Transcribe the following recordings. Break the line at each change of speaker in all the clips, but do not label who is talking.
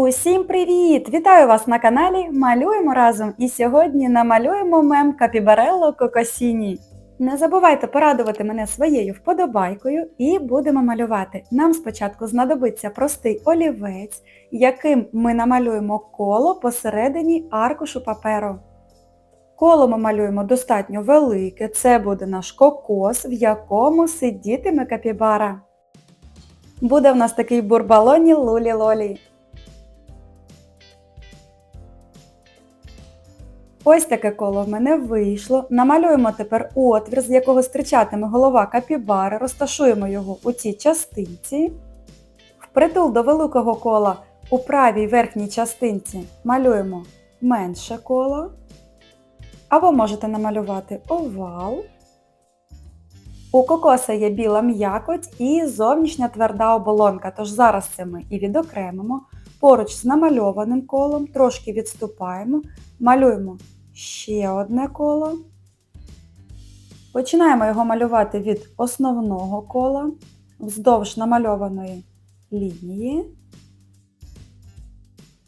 Усім привіт! Вітаю вас на каналі Малюємо разом і сьогодні намалюємо мем Капібарелло Кокосіні. Не забувайте порадувати мене своєю вподобайкою і будемо малювати. Нам спочатку знадобиться простий олівець, яким ми намалюємо коло посередині аркушу паперу. Коло ми малюємо достатньо велике, це буде наш кокос, в якому сидітиме капібара. Буде в нас такий бурбалоні лулі-лолі. Ось таке коло в мене вийшло. Намалюємо тепер отвір, з якого стирчатиме голова капібари, розташуємо його у цій частинці. Впритул до великого кола у правій верхній частинці малюємо менше коло. Або можете намалювати овал. У кокоса є біла м'якоть і зовнішня тверда оболонка, тож зараз це ми і відокремимо. Поруч з намальованим колом трошки відступаємо, малюємо ще одне коло. Починаємо його малювати від основного кола вздовж намальованої лінії.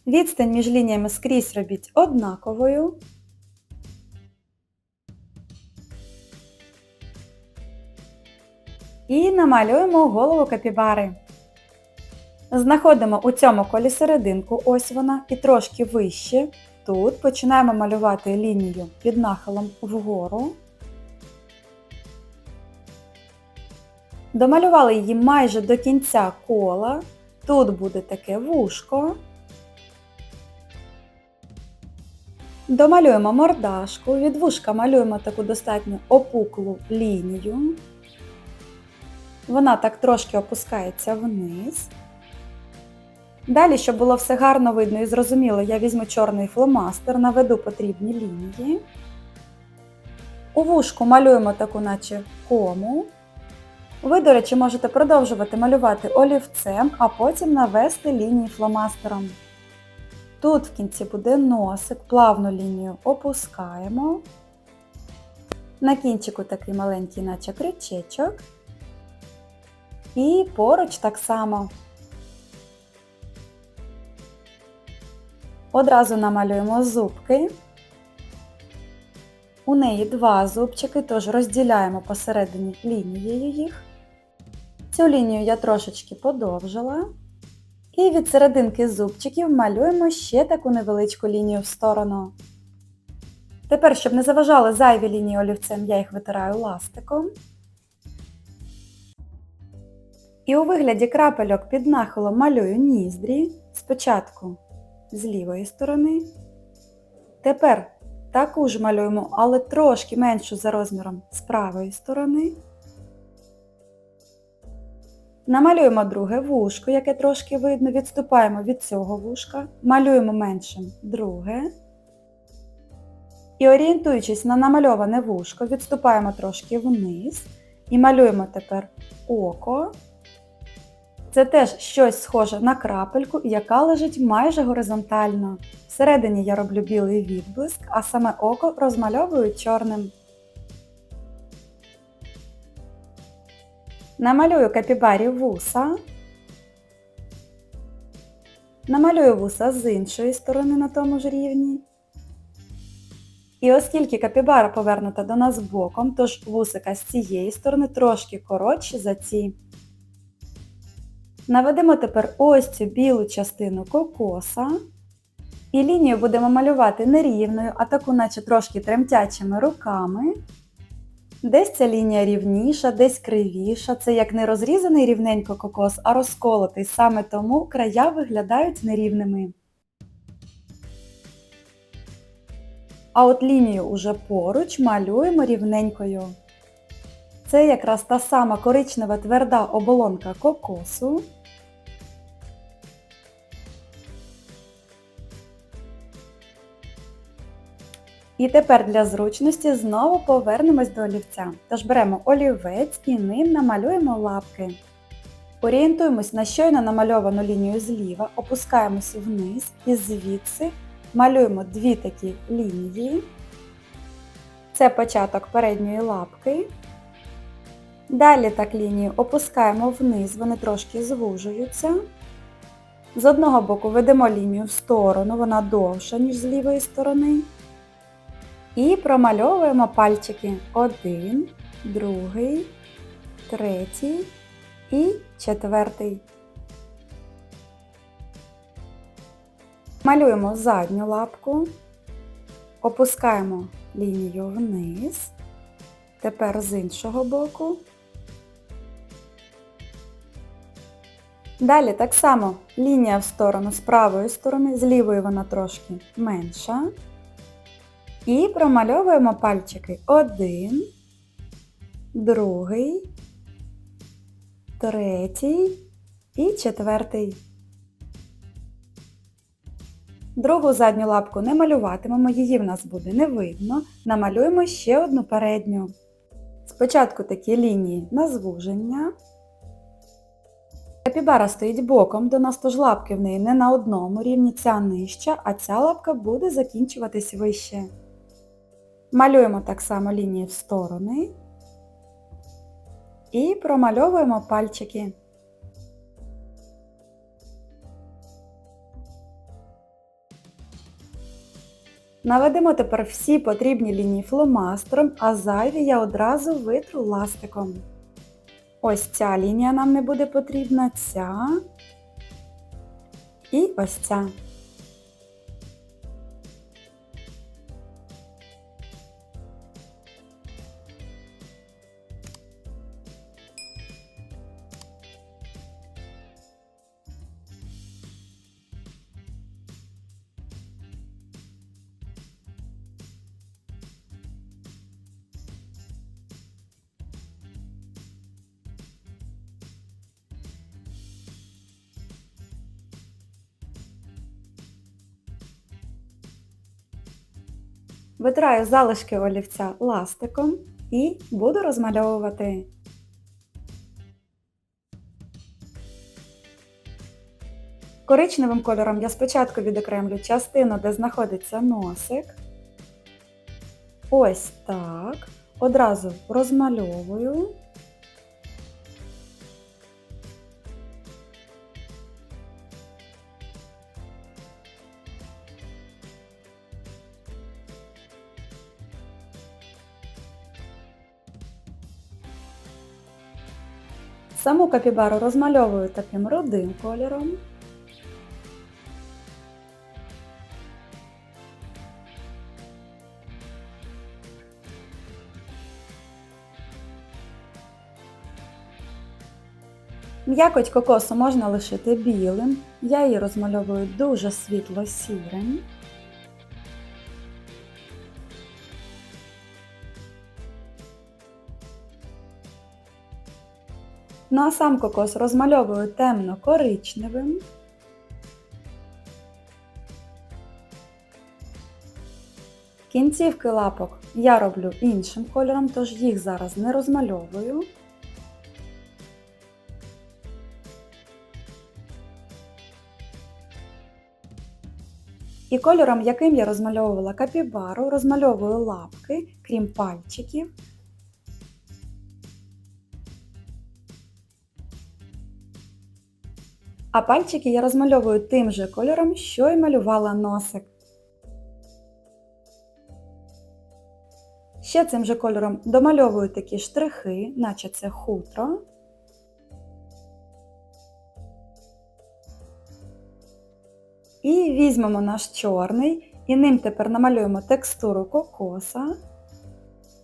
Відстань між лініями скрізь робіть однаковою. І намалюємо голову капібари. Знаходимо у цьому колі серединку, ось вона, і трошки вище. Тут починаємо малювати лінію під нахилом вгору. Домалювали її майже до кінця кола. Тут буде таке вушко. Домалюємо мордашку, від вушка малюємо таку достатньо опуклу лінію. Вона так трошки опускається вниз. Далі, щоб було все гарно видно і зрозуміло, я візьму чорний фломастер, наведу потрібні лінії. У вушку малюємо таку наче кому. Ви, до речі, можете продовжувати малювати олівцем, а потім навести лінії фломастером. Тут в кінці буде носик, плавну лінію опускаємо. На кінчику такий маленький наче крючечок. І поруч так само. Одразу намалюємо зубки. У неї два зубчики, тож розділяємо посередині лінією їх. Цю лінію я трошечки подовжила. І від серединки зубчиків малюємо ще таку невеличку лінію в сторону. Тепер, щоб не заважали зайві лінії олівцем, я їх витираю ластиком. І у вигляді крапельок під нахилом малюю ніздрі. Спочатку з лівої сторони. Тепер таку ж малюємо, але трошки меншу за розміром з правої сторони. Намалюємо друге вушко, яке трошки видно, відступаємо від цього вушка, малюємо меншим друге. І орієнтуючись на намальоване вушко, відступаємо трошки вниз і малюємо тепер око. Це теж щось схоже на крапельку, яка лежить майже горизонтально. Всередині я роблю білий відблиск, а саме око розмальовую чорним. Намалюю капібарі вуса. Намалюю вуса з іншої сторони на тому ж рівні. І оскільки капібара повернута до нас боком, тож вусика з цієї сторони трошки коротші за ці. Наведемо тепер ось цю білу частину кокоса. І лінію будемо малювати не рівною, а таку наче трошки тремтячими руками. Десь ця лінія рівніша, десь кривіша. Це як не розрізаний рівненько кокос, а розколотий. Саме тому края виглядають нерівними. А от лінію уже поруч малюємо рівненькою. Це якраз та сама коричнева тверда оболонка кокосу. І тепер для зручності знову повернемось до олівця. Тож беремо олівець і ним намалюємо лапки. Орієнтуємось на щойно намальовану лінію зліва, опускаємось вниз і звідси малюємо дві такі лінії. Це початок передньої лапки. Далі так лінію опускаємо вниз, вони трошки звужуються. З одного боку ведемо лінію в сторону, вона довша, ніж з лівої сторони. І промальовуємо пальчики один, другий, третій і четвертий. Малюємо задню лапку, опускаємо лінію вниз, тепер з іншого боку. Далі так само лінія в сторону з правої сторони, з лівої вона трошки менша. І промальовуємо пальчики один, другий, третій і четвертий. Другу задню лапку не малюватимемо, її в нас буде не видно. Намалюємо ще одну передню. Спочатку такі лінії на звуження. Капібара стоїть боком до нас, тож лапки в неї не на одному рівні, ця нижча, а ця лапка буде закінчуватись вище. Малюємо так само лінії в сторони і промальовуємо пальчики. Наведемо тепер всі потрібні лінії фломастером, а зайві я одразу витру ластиком. Ось ця лінія нам не буде потрібна, ця і ось ця. Витираю залишки олівця ластиком і буду розмальовувати. Коричневим кольором я спочатку відокремлю частину, де знаходиться носик. Ось так. Одразу розмальовую. Саму капібару розмальовую таким рудим кольором. М'якоть кокосу можна лишити білим, я її розмальовую дуже світло сірим. Ну а сам кокос розмальовую темно-коричневим. Кінцівки лапок я роблю іншим кольором, тож їх зараз не розмальовую. І кольором, яким я розмальовувала капібару, розмальовую лапки, крім пальчиків. А пальчики я розмальовую тим же кольором, що й малювала носик. Ще цим же кольором домальовую такі штрихи, наче це хутро. І візьмемо наш чорний і ним тепер намалюємо текстуру кокоса.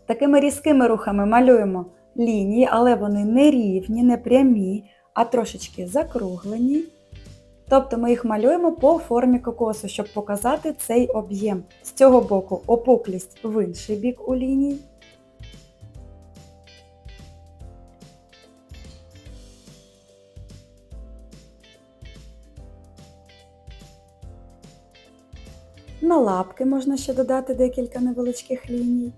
Такими різкими рухами малюємо лінії, але вони не рівні, не прямі, а трошечки закруглені. Тобто ми їх малюємо по формі кокосу, щоб показати цей об'єм. З цього боку опуклість в інший бік у лінії. На лапки можна ще додати декілька невеличких ліній.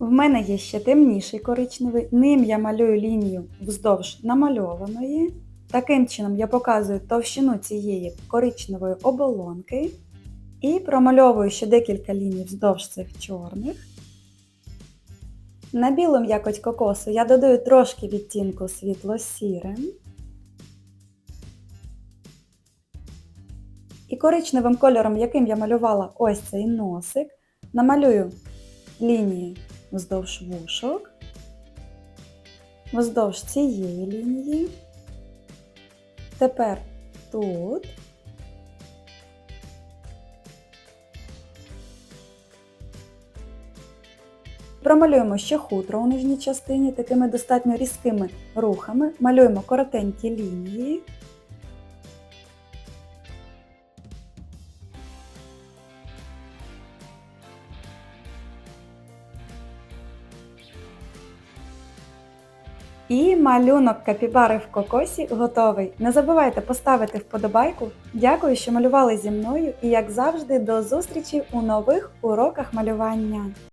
В мене є ще темніший коричневий, ним я малюю лінію вздовж намальованої. Таким чином я показую товщину цієї коричневої оболонки і промальовую ще декілька ліній вздовж цих чорних. На білу м'якоть кокосу я додаю трошки відтінку світло-сірим. І коричневим кольором, яким я малювала ось цей носик, намалюю лінії вздовж вушок, вздовж цієї лінії. Тепер тут. Промалюємо ще хутро у нижній частині такими достатньо різкими рухами. Малюємо коротенькі лінії. І малюнок капібари в кокосі готовий. Не забувайте поставити вподобайку. Дякую, що малювали зі мною і, як завжди, до зустрічі у нових уроках малювання.